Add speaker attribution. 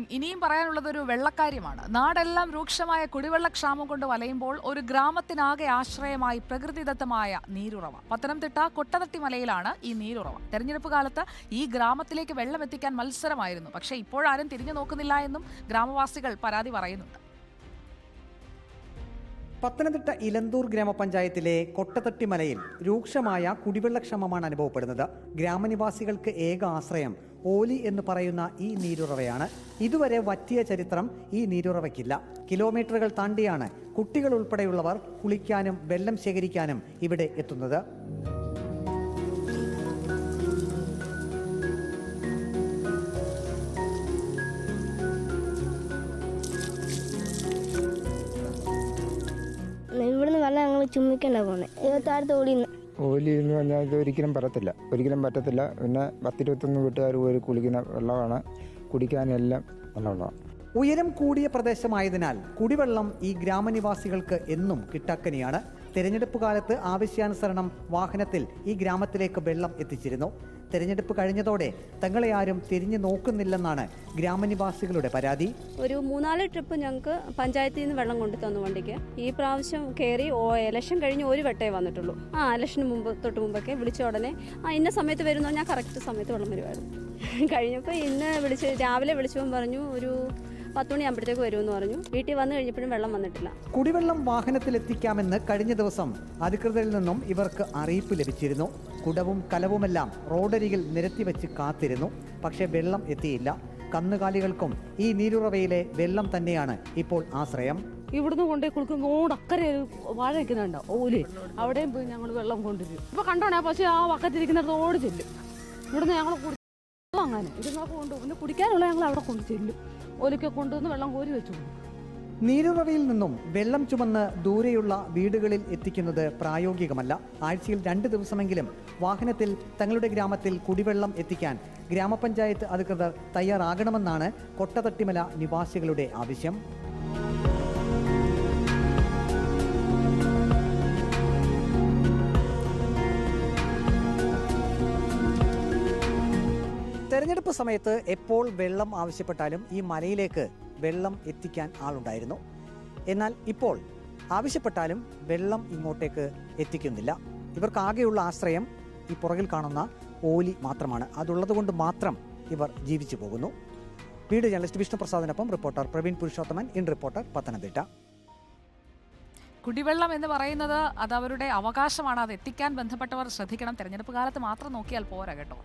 Speaker 1: ഇനിയും പറയാനുള്ളത് ഒരു വെള്ളക്കാര്യമാണ്. നാടെല്ലാം രൂക്ഷമായ കുടിവെള്ളക്ഷാമം കൊണ്ട് വലയുമ്പോൾ ഒരു ഗ്രാമത്തിനാകെ ആശ്രയമായി പ്രകൃതിദത്തമായ നീരുറവ. പത്തനംതിട്ട കൊട്ടതട്ടി മലയിലാണ് ഈ നീരുറവ. തെരഞ്ഞെടുപ്പ് കാലത്ത് ഈ ഗ്രാമത്തിലേക്ക് വെള്ളം എത്തിക്കാൻ മത്സരമായിരുന്നു. പക്ഷേ ഇപ്പോഴാരും തിരിഞ്ഞു നോക്കുന്നില്ല എന്നും ഗ്രാമവാസികൾ പരാതി പറയുന്നുണ്ട്.
Speaker 2: പത്തനംതിട്ട ഇലന്തൂർ ഗ്രാമപഞ്ചായത്തിലെ കൊട്ടതട്ടി മലയിൽ രൂക്ഷമായ കുടിവെള്ളക്ഷമമാണ് അനുഭവപ്പെടുന്നത്. ഗ്രാമനിവാസികൾക്ക് ഏക ആശ്രയം ഓലി എന്ന് പറയുന്ന ഈ നീരുറവയാണ്. ഇതുവരെ വറ്റിയ ചരിത്രം ഈ നീരുറവയ്ക്കില്ല. കിലോമീറ്ററുകൾ താണ്ടിയാണ് കുട്ടികൾ ഉൾപ്പെടെയുള്ളവർ കുളിക്കാനും വെള്ളം ശേഖരിക്കാനും ഇവിടെ എത്തുന്നത്.
Speaker 3: ഇവിടുന്ന് വെള്ളം ഞങ്ങൾ ചുമ്മിക്കണ്ട പോണേ തോടിന്ന്.
Speaker 4: ഓലി എന്ന് പറഞ്ഞാൽ ഇത് ഒരിക്കലും പറ്റത്തില്ല ഒരിക്കലും പറ്റത്തില്ല. പിന്നെ പത്തിരുപത്തൊന്ന് വീട്ടുകാർ പോയി കുളിക്കുന്ന വെള്ളമാണ്. കുടിക്കാനെല്ലാം നല്ല
Speaker 2: ഉയരം കൂടിയ പ്രദേശമായതിനാൽ കുടിവെള്ളം ഈ ഗ്രാമനിവാസികൾക്ക് എന്നും കിട്ടാക്കനെയാണ്. തെരഞ്ഞെടുപ്പ് കാലത്ത് ആവശ്യാനുസരണം വാഹനത്തിൽ ഈ ഗ്രാമത്തിലേക്ക് വെള്ളം എത്തിച്ചിരുന്നു. തെരഞ്ഞെടുപ്പ് കഴിഞ്ഞതോടെ തങ്ങളെ ആരും തിരിഞ്ഞു നോക്കുന്നില്ലെന്നാണ് ഗ്രാമനിവാസികളുടെ പരാതി.
Speaker 5: ഒരു മൂന്നാൽ ട്രിപ്പ് ഞങ്ങൾക്ക് പഞ്ചായത്തിൽ നിന്ന് വെള്ളം കൊണ്ടു തന്നു വണ്ടിക്ക്. ഈ പ്രാവശ്യം കയറി ഇലക്ഷൻ കഴിഞ്ഞ് ഒരു വട്ടേ വന്നിട്ടുള്ളൂ. ആ ഇലക്ഷന് മുമ്പ് തൊട്ട് മുമ്പൊക്കെ വിളിച്ച ഉടനെ ആ ഇന്ന സമയത്ത് വരുന്നോ? ഞാൻ കറക്റ്റ് സമയത്ത് വെള്ളം വരുമായിരുന്നു. കഴിഞ്ഞപ്പോൾ ഇന്ന് വിളിച്ച് രാവിലെ വിളിച്ചപ്പോൾ പറഞ്ഞു ഒരു പത്തുമണിയാകുമ്പോഴത്തേക്ക് വരുമെന്ന് പറഞ്ഞു. വീട്ടിൽ വന്നു കഴിഞ്ഞപ്പോഴും വെള്ളം വന്നിട്ടില്ല.
Speaker 2: കുടിവെള്ളം വാഹനത്തിൽ എത്തിക്കാമെന്ന് കഴിഞ്ഞ ദിവസം അധികൃതരിൽ നിന്നും ഇവർക്ക് അറിയിപ്പ് ലഭിച്ചിരുന്നു. കുടവും കലവുമെല്ലാം റോഡരികിൽ നിരത്തിവെച്ച് കാത്തിരുന്നു. പക്ഷേ വെള്ളം എത്തിയില്ല. കന്നുകാലികൾക്കും ഈ നീരുറവയിലെ വെള്ളം തന്നെയാണ് ഇപ്പോൾ ആശ്രയം.
Speaker 6: ഇവിടുന്ന് കൊണ്ടേ കുളിക്കും ഓടക്കരെ ഒരു വാഴ നിൽക്കുന്നുണ്ടോ ഓൽ അവിടെയും പോയി ഞങ്ങൾ വെള്ളം കൊണ്ടുവരും. ഇപ്പൊ കണ്ടോണേ പക്ഷേ ആ വക്കത്തിരിക്കുന്നിടത്ത് ഓടി ചെല്ലും. ഇവിടുന്ന് ഞങ്ങൾ കുടി അങ്ങനെ. ഇവിടുന്ന് കൊണ്ട് പിന്നെ കുടിക്കാനുള്ള ഞങ്ങൾ അവിടെ കൊണ്ട് ചെല്ലും. ഓലൊക്കെ കൊണ്ടുവന്ന് വെള്ളം കോരി വെച്ചു.
Speaker 2: നീരുറവയിൽ നിന്നും വെള്ളം ചുമന്ന് ദൂരെയുള്ള വീടുകളിൽ എത്തിക്കുന്നത് പ്രായോഗികമല്ല. ആഴ്ചയിൽ രണ്ട് ദിവസമെങ്കിലും വാഹനത്തിൽ തങ്ങളുടെ ഗ്രാമത്തിൽ കുടിവെള്ളം എത്തിക്കാൻ ഗ്രാമപഞ്ചായത്ത് അധികൃതർ തയ്യാറാകണമെന്നാണ് കൊട്ടതട്ടിമല നിവാസികളുടെ ആവശ്യം. തെരഞ്ഞെടുപ്പ് സമയത്ത് എപ്പോൾ വെള്ളം ആവശ്യപ്പെട്ടാലും ഈ മലയിലേക്ക് വെള്ളം എത്തിക്കാൻ ആളുണ്ടായിരുന്നു. എന്നാൽ ഇപ്പോൾ ആവശ്യപ്പെട്ടാലും വെള്ളം ഇങ്ങോട്ടേക്ക് എത്തിക്കുന്നില്ല. ഇവർക്കാകെയുള്ള ആശ്രയം ഈ പുറകിൽ കാണുന്ന ഓലി മാത്രമാണ്. അതുള്ളതുകൊണ്ട് മാത്രം ഇവർ ജീവിച്ചു പോകുന്നു. Video journalist വിഷ്ണുപ്രസാദിനൊപ്പം reporter Praveen Purushothaman in reporter Pathanamthitta.
Speaker 1: കുടിവെള്ളം എന്ന് പറയുന്നത് അത് അവരുടെ അവകാശമാണ്. അത് എത്തിക്കാൻ ബന്ധപ്പെട്ടവർ ശ്രദ്ധിക്കണം. തെരഞ്ഞെടുപ്പ് കാലത്ത് മാത്രം നോക്കിയാൽ പോരാ കേട്ടോ.